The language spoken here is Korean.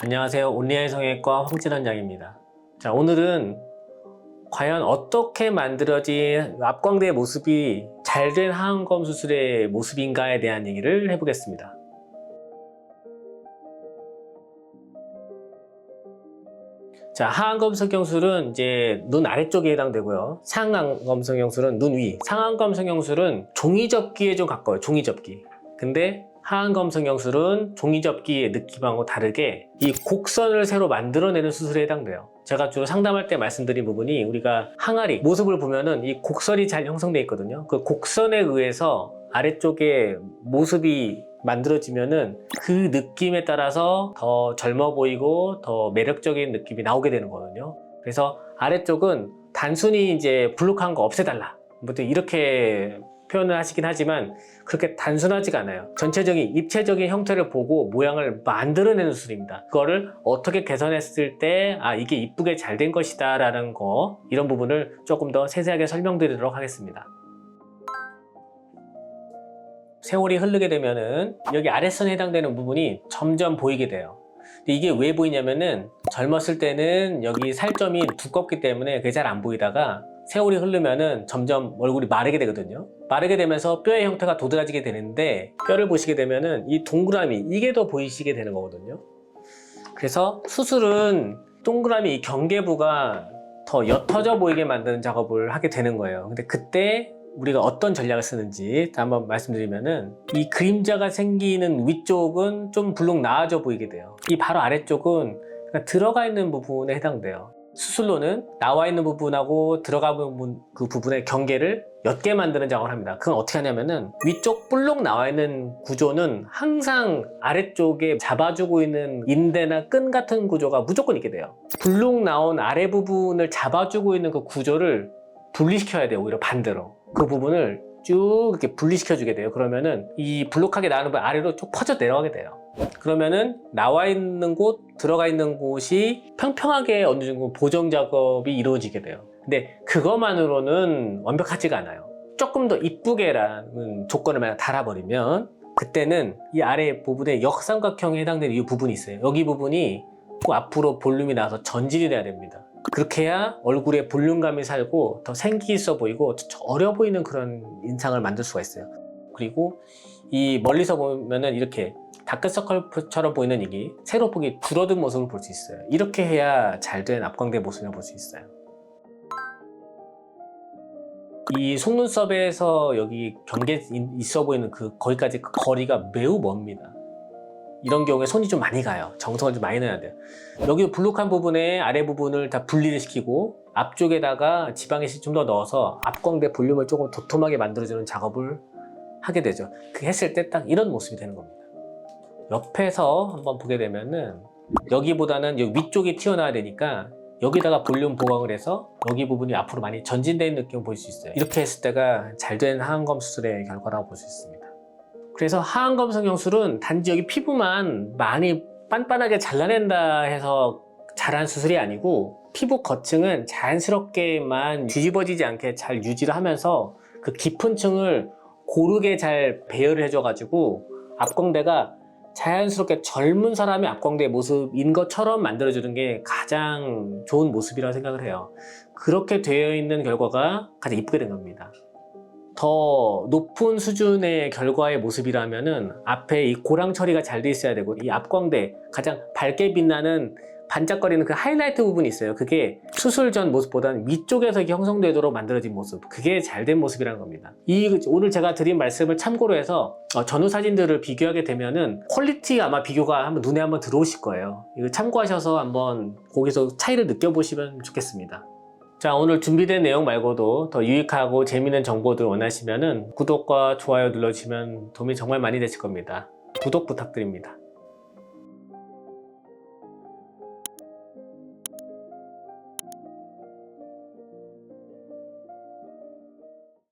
안녕하세요. 온리아의 성형외과 황진환 양입니다. 자, 오늘은 과연 어떻게 만들어진 앞광대의 모습이 잘 된 하안검 수술의 모습인가에 대한 얘기를 해보겠습니다. 자, 하안검 성형술은 이제 눈 아래쪽에 해당되고요. 상안검 성형술은 눈 위. 상안검 성형술은 종이접기에 좀 가까워요. 종이접기. 근데 하안검 성형술은 종이접기의 느낌하고 다르게 이 곡선을 새로 만들어내는 수술에 해당돼요. 제가 주로 상담할 때 말씀드린 부분이 우리가 항아리 모습을 보면은 이 곡선이 잘 형성돼 있거든요. 그 곡선에 의해서 아래쪽에 모습이 만들어지면은 그 느낌에 따라서 더 젊어 보이고 더 매력적인 느낌이 나오게 되는 거거든요. 그래서 아래쪽은 단순히 이제 블록한 거 없애달라. 뭐든 이렇게 표현을 하시긴 하지만 그렇게 단순하지가 않아요. 전체적인 입체적인 형태를 보고 모양을 만들어내는 수술입니다. 그거를 어떻게 개선했을 때 아 이게 이쁘게 잘 된 것이다 라는 거 이런 부분을 조금 더 세세하게 설명드리도록 하겠습니다. 세월이 흐르게 되면은 여기 아랫선에 해당되는 부분이 점점 보이게 돼요. 이게 왜 보이냐면은 젊었을 때는 여기 살점이 두껍기 때문에 그게 잘 안 보이다가 세월이 흐르면은 점점 얼굴이 마르게 되거든요. 마르게 되면서 뼈의 형태가 도드라지게 되는데 뼈를 보시게 되면은 이 동그라미 이게 더 보이시게 되는 거거든요. 그래서 수술은 동그라미 이 경계부가 더 옅어져 보이게 만드는 작업을 하게 되는 거예요. 근데 그때 우리가 어떤 전략을 쓰는지 한번 말씀드리면은 이 그림자가 생기는 위쪽은 좀 불룩 나아져 보이게 돼요. 이 바로 아래쪽은 들어가 있는 부분에 해당돼요. 수술로는 나와 있는 부분하고 들어가 부분 그 부분의 경계를 옅게 만드는 작업을 합니다. 그건 어떻게 하냐면은 위쪽 볼록 나와 있는 구조는 항상 아래쪽에 잡아주고 있는 인대나 끈 같은 구조가 무조건 있게 돼요. 불룩 나온 아래 부분을 잡아주고 있는 그 구조를 분리시켜야 돼요. 오히려 반대로. 그 부분을 쭉 이렇게 분리시켜 주게 돼요. 그러면은 이 블록하게 나오는 부분 아래로 쭉 퍼져 내려가게 돼요. 그러면은 나와 있는 곳, 들어가 있는 곳이 평평하게 어느 정도 보정 작업이 이루어지게 돼요. 근데 그것만으로는 완벽하지가 않아요. 조금 더 이쁘게라는 조건을 만약 달아버리면 그때는 이 아래 부분에 역삼각형에 해당되는 이 부분이 있어요. 여기 부분이 꼭 앞으로 볼륨이 나와서 전진이 돼야 됩니다. 그렇게 해야 얼굴에 볼륨감이 살고 더 생기 있어 보이고 더 어려 보이는 그런 인상을 만들 수가 있어요. 그리고 이 멀리서 보면은 이렇게 다크서클처럼 보이는 이게 세로 보기 줄어든 모습을 볼 수 있어요. 이렇게 해야 잘 된 앞광대 모습을 볼 수 있어요. 이 속눈썹에서 여기 경계 있어 보이는 그 거기까지 그 거리가 매우 멉니다. 이런 경우에 손이 좀 많이 가요. 정성을 좀 많이 넣어야 돼요. 여기 블록한 부분에 아래 부분을 다 분리를 시키고 앞쪽에다가 지방이식 좀더 넣어서 앞광대 볼륨을 조금 도톰하게 만들어주는 작업을 하게 되죠. 그 했을 때 딱 이런 모습이 되는 겁니다. 옆에서 한번 보게 되면은 여기보다는 여기 위쪽이 튀어나와야 되니까 여기다가 볼륨 보강을 해서 여기 부분이 앞으로 많이 전진되는 느낌을 볼수 있어요. 이렇게 했을 때가 잘된 하안검 수술의 결과라고 볼 수 있습니다. 그래서 하안검 성형술은 단지 여기 피부만 많이 빤빤하게 잘라낸다 해서 잘한 수술이 아니고 피부 거층은 자연스럽게만 뒤집어지지 않게 잘 유지를 하면서 그 깊은 층을 고르게 잘 배열을 해줘가지고 앞광대가 자연스럽게 젊은 사람의 앞광대 모습인 것처럼 만들어주는 게 가장 좋은 모습이라고 생각을 해요. 그렇게 되어 있는 결과가 가장 이쁘게 된 겁니다. 더 높은 수준의 결과의 모습이라면은 앞에 이 고랑 처리가 잘 돼 있어야 되고 이 앞광대 가장 밝게 빛나는 반짝거리는 그 하이라이트 부분이 있어요. 그게 수술 전 모습보다는 위쪽에서 형성되도록 만들어진 모습. 그게 잘 된 모습이라는 겁니다. 이 오늘 제가 드린 말씀을 참고로 해서 어, 전후 사진들을 비교하게 되면은 퀄리티 아마 비교가 한번 눈에 한번 들어오실 거예요. 이거 참고하셔서 한번 거기서 차이를 느껴보시면 좋겠습니다. 자, 오늘 준비된 내용 말고도 더 유익하고 재미있는 정보들 원하시면은 구독과 좋아요 눌러주시면 도움이 정말 많이 되실 겁니다. 구독 부탁드립니다.